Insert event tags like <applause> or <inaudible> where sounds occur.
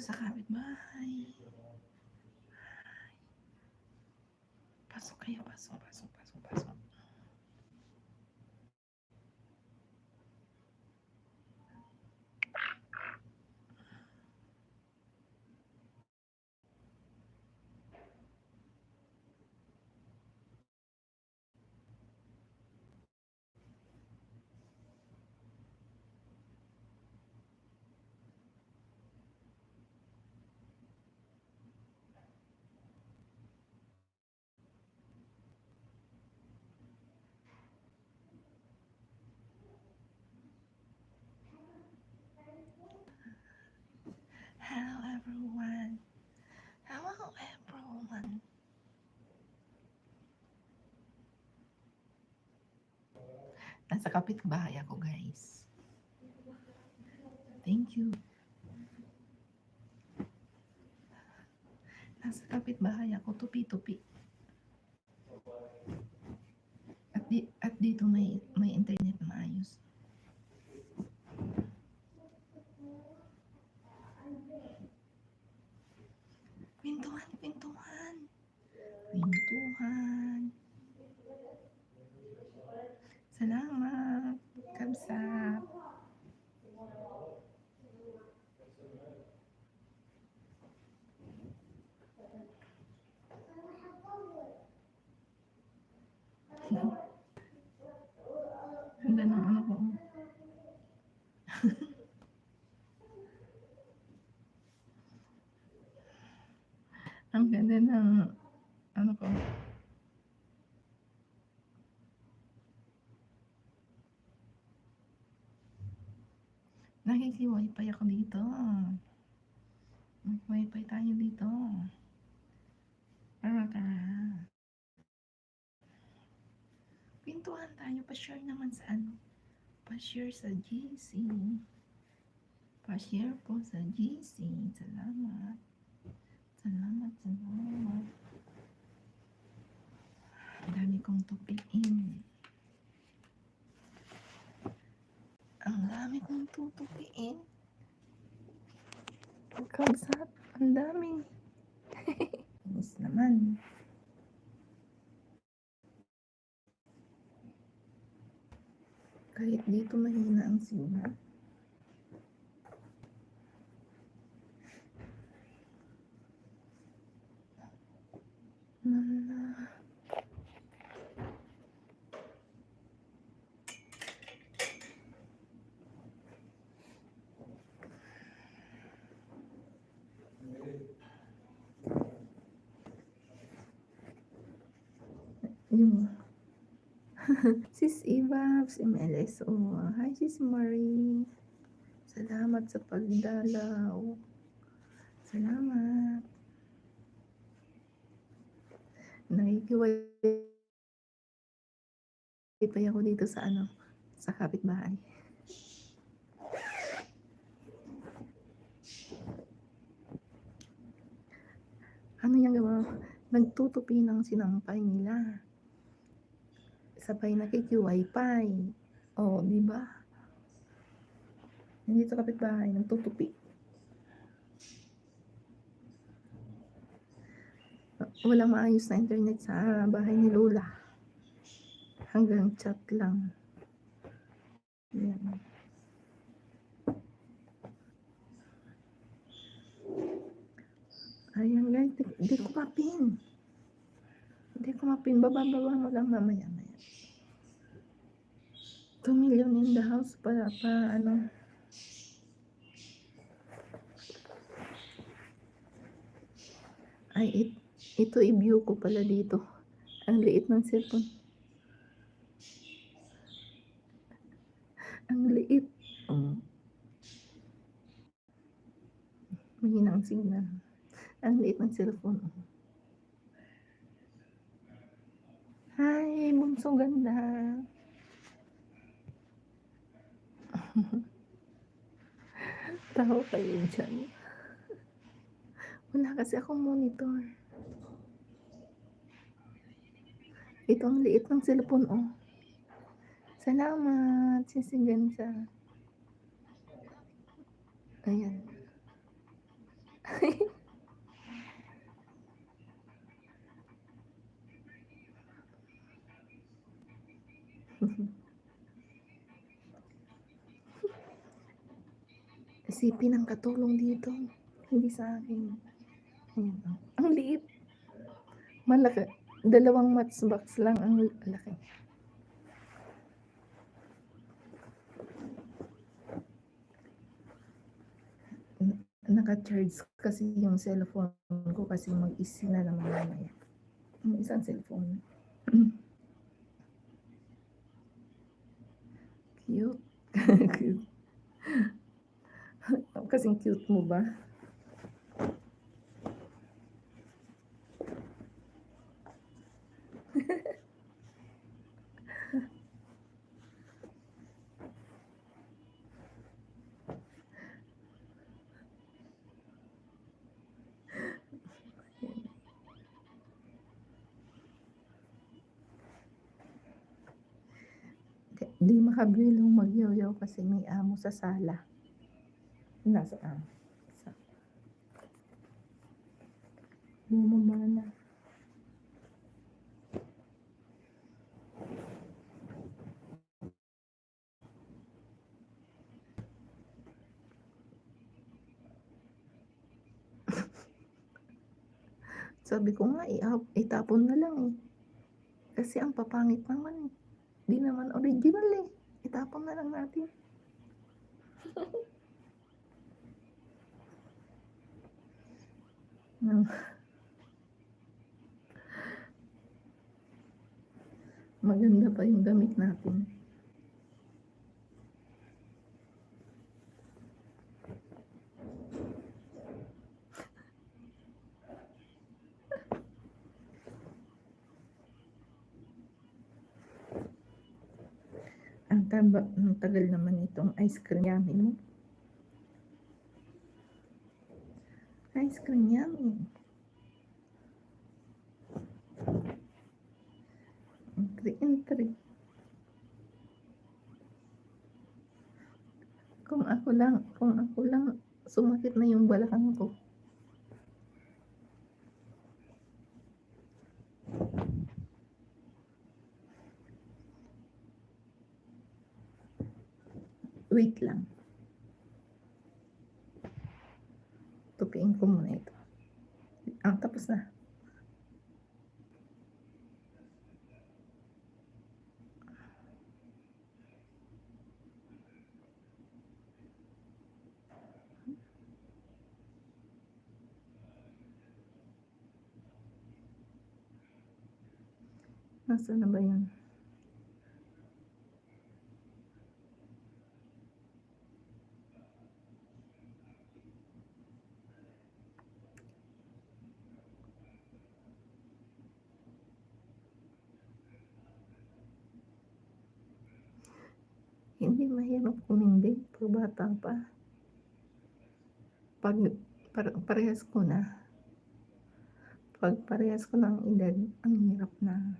sa kapitbahay. Pasok kayo, pasok, pasok, pasok, pasok. Nasa kapitbahay ako guys. Thank you. Nasa kapitbahay ako, tupi-tupi. At, di, at dito may, may internet na maayos. Pintuan, pintuan. Pintuan. Salamat. Kamsat. Ang ganda ng ano ko. Ang ganda ng ano ko. Nakiki-wifi ako dito. Mag-wifi tayo dito. Pintuan tayo. Pa-share naman sa ano. Pa-share sa GC. Pa-share po sa GC. Salamat. Salamat, salamat. Ang dami kong tupiin. Ang dami kong tutupiin. Pagkabsat, ang dami. <laughs> Inis naman. Kahit dito mahina ang signal. Mama. Yung <laughs> Sis Eva, si Meles. Oh, hi Sis Marie. Salamat sa pagdalaw. Salamat. Nakikiway pa ako dito sa ano, sa kapitbahay. Ano yung gawa? Nagtutupi ng sinampay nila. Sabay nakiki-wifi. O, oh, di ba? Nandito kapitbahay, nagtutupi. Walang maayos na internet sa bahay ni Lola. Hanggang chat lang. Yan. Ayan guys, di, di ko mapin. Hindi ko mapin. Baba-baba mo lang mamaya maya. 2 million in the house para pa ano. Ay, it, ito i-view ko pala dito. Ang liit ng cellphone. Ang liit. Oh. Mahina ang signal. Ang liit ng cellphone. Hi, bunso ganda. <laughs> Tawa kayo dyan. Wala kasi akong monitor. Ito ang liit ng cellphone, oh. Salamat, sisigan siya. Ayan. Si pinangkatulong dito. Hindi sa akin. Ayan, oh. Ang liit. Malaki. Dalawang matchbox lang ang laki. Naka-charge kasi yung cellphone ko kasi mag-isi na naman mamaya. Yung isang cellphone. <clears throat> Cute. <laughs> cute. <laughs> Kasing cute mo ba? <laughs> Di, di makabilong magyaw kasi may amo sa sala. Nasa amo. Sa. Bumaba na. <laughs> Sabi ko nga, itapon na lang eh. Kasi ang papangit naman eh. Di naman original eh. Itapon na lang natin. <laughs> Maganda pa yung damit natin. Ang taba, ang tagal naman itong ice cream yummy mo. Ice cream yummy. Entry, entry. Kung ako lang, kung ako lang, sumakit na yung balakang ko. Wait lang. Tupiin ko muna ito. Ah, tapos na. Nasaan na ba yun? Hindi mahirap kumindi pag bata pa. Pag par- parehas ko na, pag parehas ko ng edad, ang hirap na.